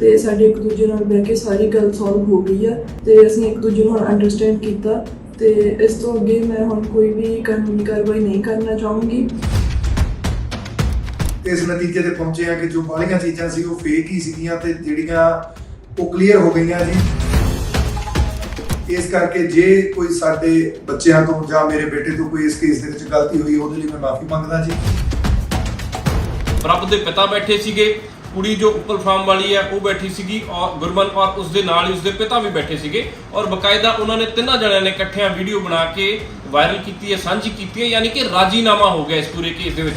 ਤੇ ਸਾਡੇ ਇੱਕ ਦੂਜੇ ਨਾਲ ਬਹਿ ਕੇ ਸਾਰੀ ਗੱਲ ਸੋਲਵ ਹੋ ਗਈ ਆ ਤੇ ਅਸੀਂ ਇੱਕ ਦੂਜੇ ਨੂੰ ਅੰਡਰਸਟੈਂਡ ਕੀਤਾ ਤੇ ਇਸ ਤੋਂ ਅੱਗੇ ਮੈਂ ਹੁਣ ਕੋਈ ਵੀ ਕਾਨੂੰਨੀ ਕਾਰਵਾਈ ਨਹੀਂ ਕਰਨਾ ਚਾਹੂੰਗੀ। ਤੇ ਇਸ ਨਤੀਜੇ ਤੇ ਪਹੁੰਚੇ ਆ ਕਿ ਜੋ ਬਾਹਲੀਆਂ ਚੀਜ਼ਾਂ ਸੀ ਉਹ ਫੇਕ ਹੀ ਸੀਗੀਆਂ ਤੇ ਜਿਹੜੀਆਂ ਉਹ ਕਲੀਅਰ ਹੋ ਗਈਆਂ ਜੀ। ਇਸ ਕਰਕੇ ਜੇ ਕੋਈ ਸਾਡੇ ਬੱਚਿਆਂ ਤੋਂ ਜਾਂ ਮੇਰੇ ਬੇਟੇ ਤੋਂ ਕੋਈ ਇਸ ਕੇਸ ਦੇ ਵਿੱਚ ਗਲਤੀ ਹੋਈ ਉਹਦੇ ਲਈ ਮੈਂ ਮਾਫੀ ਮੰਗਦਾ ਜੀ। ਪ੍ਰਭ ਦੇ ਪਿਤਾ ਬੈਠੇ ਸੀਗੇ। ਕੁੜੀ ਜੋ ਉੱਪਰ ਫਾਰਮ ਵਾਲੀ ਹੈ, ਉਹ ਬੈਠੀ ਸੀਗੀ, ਔਰ ਗੁਰਮਨ ਔਰ ਉਸ ਦੇ ਨਾਲ ਹੀ ਉਸ ਦੇ ਪਿਤਾ ਵੀ ਬੈਠੇ ਸੀਗੇ। ਔਰ ਬਕਾਇਦਾ ਉਹਨਾਂ ਨੇ ਤਿੰਨਾਂ ਜਣਿਆਂ ਨੇ ਇਕੱਠਿਆਂ ਵੀਡੀਓ ਬਣਾ ਕੇ ਵਾਇਰਲ ਕੀਤੀ ਹੈ, ਸਾਂਝੀ ਕੀਤੀ ਹੈ, ਯਾਨੀ ਕਿ ਰਾਜੀਨਾਮਾ ਹੋ ਗਿਆ ਇਸ ਪੂਰੇ ਕੇਸ ਦੇ ਵਿੱਚ।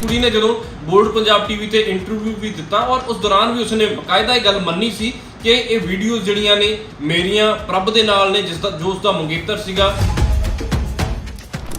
ਕੁੜੀ ਨੇ ਜਦੋਂ ਬੋਲਡ ਪੰਜਾਬ ਟੀਵੀ ਤੇ ਇੰਟਰਵਿਊ ਵੀ ਦਿੱਤਾ ਔਰ ਉਸ ਦੌਰਾਨ ਵੀ ਉਸਨੇ ਬਕਾਇਦਾ ਇਹ ਗੱਲ ਮੰਨੀ ਸੀ ਕਿ ਇਹ ਵੀਡੀਓਜ਼ ਜਿਹੜੀਆਂ ਨੇ ਮੇਰੀਆਂ ਪ੍ਰਭ ਦੇ ਨਾਲ ਨੇ ਜਿਸ ਦਾ ਜੋ ਉਸ ਦਾ ਮੰਗੇਤਰ ਸੀਗਾ।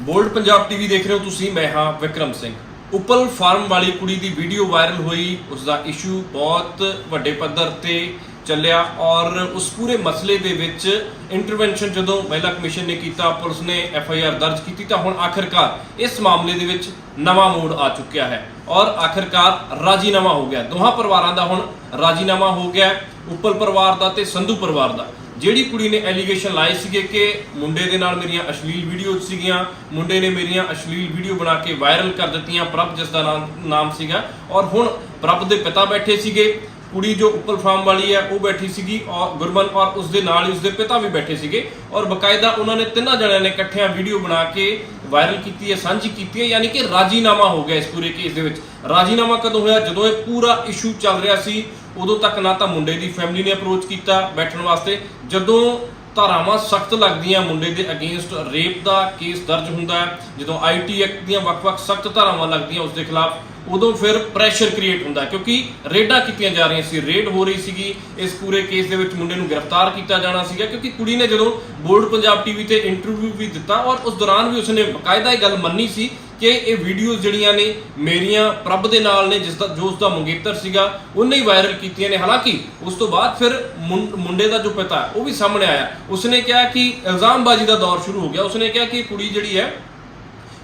ਬੋਲਡ ਪੰਜਾਬ ਟੀਵੀ ਦੇਖ ਰਹੇ ਹੋ ਤੁਸੀਂ, ਮੈਂ ਹਾਂ ਵਿਕਰਮ ਸਿੰਘ। ਉਪਲ ਫਾਰਮ ਵਾਲੀ ਕੁੜੀ ਦੀ ਵੀਡੀਓ ਵਾਇਰਲ ਹੋਈ ਉਸ ਦਾ ਇਸ਼ੂ ਬਹੁਤ ਵੱਡੇ ਪੱਧਰ ਤੇ ਚੱਲਿਆ ਔਰ ਉਸ ਪੂਰੇ ਮਸਲੇ ਦੇ ਵਿੱਚ ਇੰਟਰਵੈਂਸ਼ਨ ਜਦੋਂ ਮਹਿਲਾ ਕਮਿਸ਼ਨ ਨੇ ਕੀਤਾ ਪੁਲਿਸ ਨੇ ਐਫ ਆਈ ਆਰ ਦਰਜ ਕੀਤੀ ਤਾਂ ਹੁਣ ਆਖਰਕਾਰ ਇਸ ਮਾਮਲੇ ਦੇ ਵਿੱਚ ਨਵਾਂ ਮੋੜ ਆ ਚੁੱਕਿਆ ਹੈ ਔਰ ਆਖਰਕਾਰ ਰਾਜੀਨਾਮਾ ਹੋ ਗਿਆ। ਦੋਹਾਂ ਪਰਿਵਾਰਾਂ ਦਾ ਹੁਣ ਰਾਜੀਨਾਮਾ ਹੋ ਗਿਆ ਹੈ, ਪਰਿਵਾਰ ਦਾ ਤੇ ਸੰਧੂ ਪਰਿਵਾਰ ਦਾ। ਜਿਹੜੀ ਕੁੜੀ ਨੇ ਐਲੀਗੇਸ਼ਨ ਲਾਏ ਸੀਗੇ ਕਿ ਮੁੰਡੇ ਦੇ ਨਾਲ ਮੇਰੀਆਂ ਅਸ਼ਲੀਲ ਵੀਡੀਓਜ਼ ਸੀਗੀਆਂ, ਮੁੰਡੇ ਨੇ ਮੇਰੀਆਂ ਅਸ਼ਲੀਲ ਵੀਡੀਓ ਬਣਾ ਕੇ ਵਾਇਰਲ ਕਰ ਦਿੱਤੀਆਂ ਪ੍ਰਭ ਜਿਸ ਦਾ ਨਾਮ ਨਾਮ ਸੀਗਾ। ਔਰ ਹੁਣ ਪ੍ਰਭ ਦੇ ਪਿਤਾ ਬੈਠੇ ਸੀਗੇ। ਕੁੜੀ ਜੋ ਉੱਪਲ ਫਾਰਮ ਵਾਲੀ ਹੈ, ਉਹ ਬੈਠੀ ਸੀਗੀ, ਔਰ ਗੁਰਮਨ ਔਰ ਉਸ ਦੇ ਨਾਲ ਹੀ ਉਸ ਦੇ ਪਿਤਾ ਵੀ ਬੈਠੇ ਸੀਗੇ। ਔਰ ਬਕਾਇਦਾ ਉਹਨਾਂ ਨੇ ਤਿੰਨਾਂ ਜਣਿਆਂ ਨੇ ਇਕੱਠਿਆਂ ਵੀਡੀਓ ਬਣਾ ਕੇ ਵਾਇਰਲ ਕੀਤੀ ਹੈ, ਸਾਂਝੀ ਕੀਤੀ ਹੈ, ਯਾਨੀ ਕਿ ਰਾਜੀਨਾਮਾ ਹੋ ਗਿਆ ਇਸ ਪੂਰੇ ਕੇਸ ਦੇ ਵਿੱਚ। ਰਾਜੀਨਾਮਾ ਕਦੋਂ ਹੋਇਆ? ਜਦੋਂ ਇਹ ਪੂਰਾ ਇਸ਼ੂ ਚੱਲ ਰਿਹਾ ਸੀ, ਉਦੋਂ ਤੱਕ ਨਾ ਤਾਂ ਮੁੰਡੇ ਦੀ ਫੈਮਿਲੀ ਨੇ ਅਪਰੋਚ ਕੀਤਾ ਬੈਠਣ ਵਾਸਤੇ। ਜਦੋਂ ਧਾਰਾਵਾਂ ਸਖਤ ਲੱਗਦੀਆਂ ਮੁੰਡੇ ਦੇ ਅਗੇਂਸਟ ਰੇਪ ਦਾ ਕੇਸ ਦਰਜ ਹੁੰਦਾ ਹੈ। ਜਦੋਂ ਆਈਟੀ ਐਕਟ ਦੀਆਂ ਵੱਖ-ਵੱਖ ਸਖਤ ਧਾਰਾਵਾਂ ਲੱਗਦੀਆਂ ਉਸ ਦੇ ਖਿਲਾਫ, ਉਦੋਂ ਫਿਰ ਪ੍ਰੈਸ਼ਰ ਕ੍ਰੀਏਟ ਹੁੰਦਾ ਕਿਉਂਕਿ ਰੇਡਾਂ ਕੀਤੀਆਂ ਜਾ ਰਹੀਆਂ ਸੀ। ਰੇਡ ਹੋ ਰਹੀ ਸੀਗੀ। ਇਸ ਪੂਰੇ ਕੇਸ ਦੇ ਵਿੱਚ ਮੁੰਡੇ ਨੂੰ ਗ੍ਰਿਫਤਾਰ ਕੀਤਾ ਜਾਣਾ ਸੀਗਾ ਕਿਉਂਕਿ ਕੁੜੀ ਨੇ ਜਦੋਂ ਬੋਲਡ ਪੰਜਾਬ ਟੀਵੀ ਤੇ ਇੰਟਰਵਿਊ ਵੀ ਦਿੱਤਾ ਔਰ ਉਸ ਦੌਰਾਨ ਵੀ ਉਸਨੇ ਬਕਾਇਦਾ ਇਹ ਗੱਲ ਮੰਨੀ ਸੀ ਕਿ ਇਹ ਵੀਡੀਓਜ਼ ਜਿਹੜੀਆਂ ਨੇ ਮੇਰੀਆਂ ਪ੍ਰਭ ਦੇ ਨਾਲ ਨੇ, ਜਿਸ ਦਾ ਜੋ ਉਸ ਦਾ ਮੰਗੇਤਰ ਸੀਗਾ, ਉਹਨੇ ਹੀ ਵਾਇਰਲ ਕੀਤੀਆਂ ਨੇ। ਹਾਲਾਂਕਿ ਉਸ ਤੋਂ ਬਾਅਦ ਫਿਰ ਮੁੰਡੇ ਦਾ ਜੋ ਪਿਤਾ ਉਹ ਵੀ ਸਾਹਮਣੇ ਆਇਆ। ਉਸਨੇ ਕਿਹਾ ਕਿ ਇਲਜ਼ਾਮਬਾਜ਼ੀ ਦਾ ਦੌਰ ਸ਼ੁਰੂ ਹੋ ਗਿਆ। ਉਸਨੇ ਕਿਹਾ ਕਿ ਕੁੜੀ ਜਿਹੜੀ ਹੈ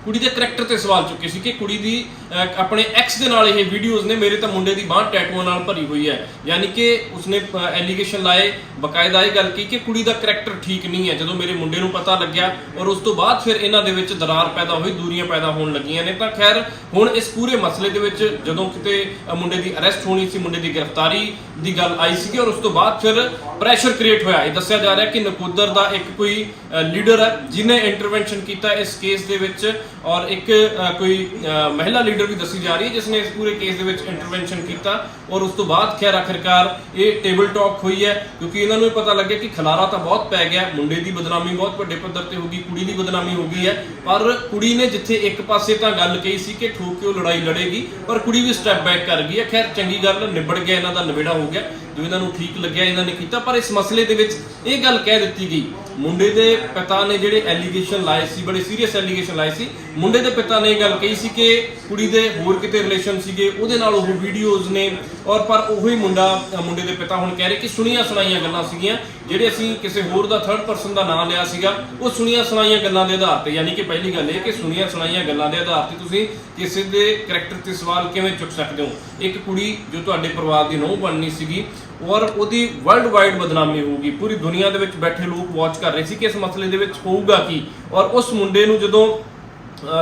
ਕੁੜੀ ਦੇ ਕਰੈਕਟਰ ਤੇ ਸਵਾਲ ਚੁੱਕੇ ਸੀ ਕਿ ਕੁੜੀ ਦੀ ਅਹ, ਆਪਣੇ ਐਕਸ ਦੇ ਨਾਲ ਇਹ ਵੀਡੀਓਜ਼ ਨੇ ਮੇਰੇ ਤਾਂ ਮੁੰਡੇ ਦੀ ਬਾਹ ਟੈਟੂਆਂ ਨਾਲ ਭਰੀ ਹੋਈ ਹੈ। ਯਾਨੀ ਕਿ ਉਸਨੇ ਐਲੀਗੇਸ਼ਨ ਲਾਏ ਬਕਾਇਦਾ ਇਹ ਗੱਲ ਕੀ ਕਿ ਕੁੜੀ ਦਾ ਕਰੈਕਟਰ ਠੀਕ ਨਹੀਂ ਹੈ। ਜਦੋਂ ਮੇਰੇ ਮੁੰਡੇ ਨੂੰ ਪਤਾ ਲੱਗਿਆ ਔਰ ਉਸ ਤੋਂ ਬਾਅਦ ਫਿਰ ਇਹਨਾਂ ਦੇ ਵਿੱਚ ਦਰਾਰ ਪੈਦਾ ਹੋਈ ਦੂਰੀਆਂ ਪੈਦਾ ਹੋਣ ਲੱਗੀਆਂ ਨੇ ਤਾਂ ਖੈਰ ਹੁਣ ਇਸ ਪੂਰੇ ਮਸਲੇ ਦੇ ਵਿੱਚ ਜਦੋਂ ਕਿਤੇ ਅਹ, ਮੁੰਡੇ ਦੀ ਅਰੈਸਟ ਹੋਣੀ ਸੀ ਮੁੰਡੇ ਦੀ ਗ੍ਰਿਫਤਾਰੀ ਦੀ ਗੱਲ ਆਈ ਸੀ ਔਰ ਉਸ ਤੋਂ ਬਾਅਦ ਫਿਰ ਪ੍ਰੈਸ਼ਰ ਕ੍ਰੀਏਟ ਹੋਇਆ। ਇਹ ਦੱਸਿਆ ਜਾ ਰਿਹਾ ਕਿ ਨਕੋਦਰ ਦਾ ਇੱਕ ਕੋਈ ਲੀਡਰ ਹੈ ਜਿਨੇ ਇੰਟਰਵੈਂਸ਼ਨ ਕੀਤਾ ਇਸ ਕੇਸ ਦੇ ਵਿੱਚ। ਔਰ ਇੱਕ ਕੋਈ ਮਹਿਲਾ ਲੀਡਰ ਵੀ ਦੱਸੀ ਜਾ ਰਹੀ ਹੈ ਜਿਸ ਨੇ ਇਸ ਪੂਰੇ ਕੇਸ ਦੇ ਵਿੱਚ ਇੰਟਰਵੈਂਸ਼ਨ ਕੀਤਾ ਔਰ ਉਸ ਤੋਂ ਬਾਅਦ ਖੈਰ ਆਖਰਕਾਰ ਇਹ ਟੇਬਲ ਟਾਕ ਹੋਈ ਹੈ, ਕਿਉਂਕਿ ਇਹਨਾਂ ਨੂੰ ਇਹ ਪਤਾ ਲੱਗਿਆ ਕਿ ਖਲਾਰਾ ਤਾਂ ਬਹੁਤ ਪੈ ਗਿਆ, ਮੁੰਡੇ ਦੀ ਬਦਨਾਮੀ ਬਹੁਤ ਵੱਡੇ ਪੱਧਰ ਤੇ ਹੋ ਗਈ, ਕੁੜੀ ਦੀ ਬਦਨਾਮੀ ਹੋ ਗਈ ਹੈ, ਪਰ ਕੁੜੀ ਨੇ ਜਿੱਥੇ ਇੱਕ ਪਾਸੇ ਤਾਂ ਗੱਲ ਕਹੀ ਸੀ ਕਿ ਠੋਕ ਕੇ ਉਹ ਲੜਾਈ ਲੜੇਗੀ, ਪਰ ਕੁੜੀ ਵੀ ਸਟੈਪ ਬੈਕ ਕਰ ਗਈ ਹੈ, ਖੈਰ ਚੰਗੀ ਗੱਲ, ਨਿਬੜ ਗਿਆ ਇਹਨਾਂ ਦਾ, ਨਿਬੇੜਾ ਹੋ ਗਿਆ, ਜੋ ਇਹਨਾਂ ਨੂੰ ਠੀਕ ਲੱਗਿਆ ਇਹਨਾਂ ਨੇ ਕੀਤਾ, ਪਰ ਇਸ ਮਸਲੇ ਦੇ ਵਿੱਚ ਇਹ ਗੱਲ ਕਹਿ ਦਿੱਤੀ ਗਈ ਮੁੰਡੇ ਦੇ ਪਿਤਾ ਨੇ ਜਿਹੜੇ ਐਲੀਗੇਸ਼ਨ ਲਾਏ ਸੀ, ਬੜੇ ਸੀਰੀਅਸ ਐਲੀਗੇਸ਼ਨ ਲਾਏ ਸੀ, ਮੁੰਡੇ ਦੇ ਪਿਤਾ ਨੇ ਇਹ ਗੱਲ ਕਹੀ ਸੀ ਕਿ ਕੁੜੀ ਦੇ ਹੋਰ ਕਿਤੇ ਰਿਲੇਸ਼ਨ ਸੀਗੇ, ਉਹਦੇ ਨਾਲ ਉਹ ਵੀਡੀਓਜ਼ ਨੇ ਔਰ ਪਰ ਉਹੀ ਮੁੰਡਾ ਮੁੰਡੇ ਦੇ ਪਿਤਾ ਹੁਣ ਕਹਿ ਰਹੇ ਕਿ ਸੁਣੀਆਂ ਸੁਣਾਈਆਂ ਗੱਲਾਂ ਸੀਗੀਆਂ, ਜਿਹੜੇ ਅਸੀਂ ਕਿਸੇ ਹੋਰ ਦਾ ਥਰਡ ਪਰਸਨ ਦਾ ਨਾਮ ਲਿਆ ਸੀਗਾ, ਉਹ ਸੁਣੀਆਂ ਸੁਣਾਈਆਂ ਗੱਲਾਂ ਦੇ ਆਧਾਰ ਤੇ, ਯਾਨੀ ਕਿ ਪਹਿਲੀ ਗੱਲ ਇਹ ਕਿ ਸੁਣੀਆਂ ਸੁਣਾਈਆਂ ਗੱਲਾਂ ਦੇ ਆਧਾਰ ਤੇ ਤੁਸੀਂ ਕਿਸੇ ਦੇ ਕਰੈਕਟਰ ਤੇ ਸਵਾਲ ਕਿਵੇਂ ਚੁੱਕ ਸਕਦੇ ਹੋ? ਇੱਕ ਕੁੜੀ ਜੋ ਤੁਹਾਡੇ ਪਰਿਵਾਰ ਦੀ ਨਹੁੰ ਬਣਨੀ ਸੀਗੀ, ਔਰ ਉਹਦੀ ਵਰਲਡ ਵਾਈਡ ਬਦਨਾਮੀ ਹੋਊਗੀ, ਪੂਰੀ ਦੁਨੀਆ ਦੇ ਵਿੱਚ ਬੈਠੇ ਲੋਕ ਵਾਚ ਕਰ ਰਹੇ ਸੀ ਕਿ ਇਸ ਮਸਲੇ ਦੇ ਵਿੱਚ ਹੋਊਗਾ ਕੀ? ਔਰ ਉਸ ਮੁੰਡੇ ਨੂੰ ਜਦੋਂ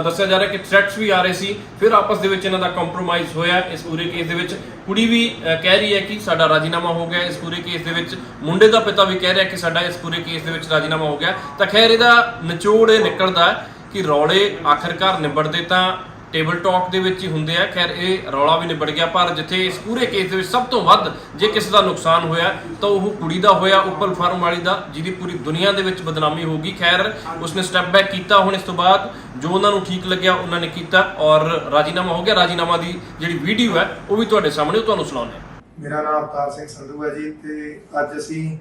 ਦੱਸਿਆ ਜਾ ਰਿਹਾ ਕਿ ਥ੍ਰੈਟਸ ਵੀ ਆ ਰਹੇ ਸੀ। ਫਿਰ ਆਪਸ ਦੇ ਵਿੱਚ ਇਹਨਾਂ ਦਾ ਕੰਪਰੋਮਾਈਜ਼ ਹੋਇਆ। ਇਸ ਪੂਰੇ ਕੇਸ ਦੇ ਵਿੱਚ ਕੁੜੀ ਵੀ ਕਹਿ ਰਹੀ ਹੈ ਕਿ ਸਾਡਾ ਰਾਜੀਨਾਮਾ ਹੋ ਗਿਆ। ਇਸ ਪੂਰੇ ਕੇਸ ਦੇ ਵਿੱਚ ਮੁੰਡੇ ਦਾ ਪਿਤਾ ਵੀ ਕਹਿ ਰਿਹਾ ਕਿ ਸਾਡਾ ਇਸ ਪੂਰੇ ਕੇਸ ਦੇ ਵਿੱਚ ਰਾਜੀਨਾਮਾ ਹੋ ਗਿਆ। ਤਾਂ ਖੈਰ ਇਹਦਾ ਨਿਚੋੜ ਇਹ ਨਿਕਲਦਾ ਕਿ ਰੌਲੇ ਆਖਰਕਾਰ ਨਿਬੜਦੇ ਤਾਂ ਟੇਬਲ ਟਾਕ ਦੇ ਵਿੱਚ ਹੀ ਹੁੰਦੇ ਆ। ਖੈਰ, ਇਹ ਰੌਲਾ ਵੀ ਨਿਬੜ ਗਿਆ, ਪਰ ਜਿੱਥੇ ਇਸ ਪੂਰੇ ਕੇਸ ਦੇ ਵਿੱਚ ਸਭ ਤੋਂ ਵੱਧ ਜੇ ਕਿਸੇ ਦਾ ਨੁਕਸਾਨ ਹੋਇਆ, ਤਾਂ ਉਹ ਕੁੜੀ ਦਾ ਹੋਇਆ, ਉੱਪਲ ਫਾਰਮ ਵਾਲੀ ਦਾ, ਜਿਹਦੀ ਪੂਰੀ ਦੁਨੀਆ ਦੇ ਵਿੱਚ ਬਦਨਾਮੀ ਹੋ ਗਈ। ਖੈਰ, ਉਸਨੇ ਸਟੈਪ ਬੈਕ ਕੀਤਾ ਹੁਣ ਇਸ ਤੋਂ ਬਾਅਦ, ਜੋ ਉਹਨਾਂ ਨੂੰ ਠੀਕ ਲੱਗਿਆ, ਉਹਨਾਂ ਨੇ ਕੀਤਾ ਔਰ ਰਾਜੀਨਾਮਾ ਹੋ ਗਿਆ। ਰਾਜੀਨਾਮਾ ਦੀ ਜਿਹੜੀ ਵੀਡੀਓ ਹੈ, ਉਹ ਵੀ ਤੁਹਾਡੇ ਸਾਹਮਣੇ, ਉਹ ਤੁਹਾਨੂੰ ਸੁਣਾਉਂਦੇ ਮੇਰਾ ਨਾਮ ਅਵਤਾਰ ਸਿੰਘ ਸੰਧੂ ਹੈ ਜੀ, ਤੇ ਅੱਜ ਅਸੀਂ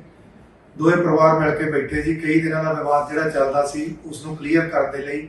ਦੋਵੇਂ ਪਰਿਵਾਰ ਮਿਲ ਕੇ ਬੈਠੇ ਜੀ। ਕਈ ਦਿਨਾਂ ਦਾ ਵਿਵਾਦ ਜਿਹੜਾ ਚੱਲਦਾ ਸੀ ਉਸ ਨੂੰ ਕਲੀਅਰ ਕਰਨ ਦੇ ਲਈ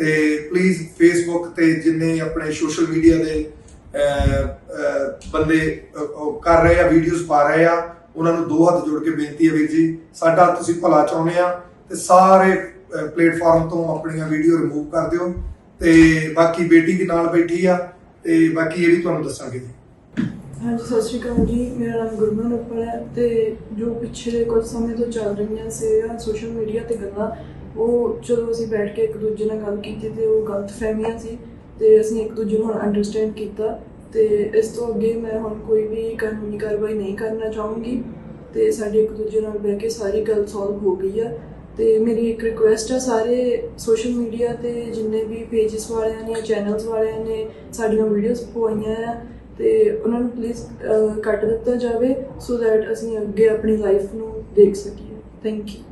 ਤੇ ਪਲੀਜ਼ ਫੇਸਬੁੱਕ ਤੇ ਜਿੰਨੇ ਆਪਣੇ ਸੋਸ਼ਲ ਮੀਡੀਆ ਦੇ ਬੰਦੇ ਕਰ ਰਹੇ ਆ ਵੀਡੀਓਜ਼ ਪਾ ਰਹੇ ਆ, ਉਹਨਾਂ ਨੂੰ ਦੋ ਹੱਥ ਜੋੜ ਕੇ ਬੇਨਤੀ ਹੈ ਵੀਰ ਜੀ, ਸਾਡਾ ਤੁਸੀਂ ਭਲਾ ਚਾਹੁੰਦੇ ਆ ਤੇ ਸਾਰੇ ਪਲੇਟਫਾਰਮ ਤੋਂ ਆਪਣੀਆਂ ਵੀਡੀਓ ਰਿਮੂਵ ਕਰ ਦਿਓ ਤੇ ਬਾਕੀ ਬੇਟੀ ਵੀ ਨਾਲ ਬੈਠੀ ਆ ਤੇ ਬਾਕੀ ਇਹ ਵੀ ਤੁਹਾਨੂੰ ਦੱਸਾਂਗੇ ਜੀ। ਹਾਂਜੀ, ਸਤਿ ਸ਼੍ਰੀ ਅਕਾਲ ਜੀ, ਮੇਰਾ ਨਾਮ ਗੁਰਮਨ ਉੱਪਲ ਹੈ ਤੇ ਜੋ ਪਿਛਲੇ ਕੁਝ ਸਮੇਂ ਤੋਂ ਚੱਲ ਰਹੀਆਂ ਸੀ ਸੋਸ਼ਲ ਮੀਡੀਆ ਤੇ ਗੱਲਾਂ ਉਹ ਚਲੋ ਅਸੀਂ ਬੈਠ ਕੇ ਇੱਕ ਦੂਜੇ ਨਾਲ ਗੱਲ ਕੀਤੀ ਤੇ ਉਹ ਗਲਤ ਫਹਿਮੀਆਂ ਸੀ ਤੇ ਅਸੀਂ ਇੱਕ ਦੂਜੇ ਨੂੰ ਹੁਣ ਅੰਡਰਸਟੈਂਡ ਕੀਤਾ ਤੇ ਇਸ ਤੋਂ ਅੱਗੇ ਮੈਂ ਹੁਣ ਕੋਈ ਵੀ ਕਾਨੂੰਨੀ ਕਾਰਵਾਈ ਨਹੀਂ ਕਰਨਾ ਚਾਹੂੰਗੀ ਤੇ ਸਾਡੇ ਇੱਕ ਦੂਜੇ ਨਾਲ ਬਹਿ ਕੇ ਸਾਰੀ ਗੱਲ ਸੋਲਵ ਹੋ ਗਈ ਆ ਤੇ ਮੇਰੀ ਇੱਕ ਰਿਕੁਐਸਟ ਹੈ ਸਾਰੇ ਸੋਸ਼ਲ ਮੀਡੀਆ ਤੇ ਜਿੰਨੇ ਵੀ ਪੇजेस ਵਾਲਿਆਂ ਨੇ ਚੈਨਲਸ ਵਾਲਿਆਂ ਨੇ ਸਾਡੀਆਂ ਵੀਡੀਓਜ਼ ਪਵਾਈਆਂ ਆ ਤੇ ਉਹਨਾਂ ਨੂੰ ਪਲੀਜ਼ ਕੱਟ ਦਿੱਤਾ ਜਾਵੇ ਸੋ ਦੈਟ ਅਸੀਂ ਅੱਗੇ ਆਪਣੀ ਲਾਈਫ ਨੂੰ ਦੇਖ ਸਕੀਏ। Thank you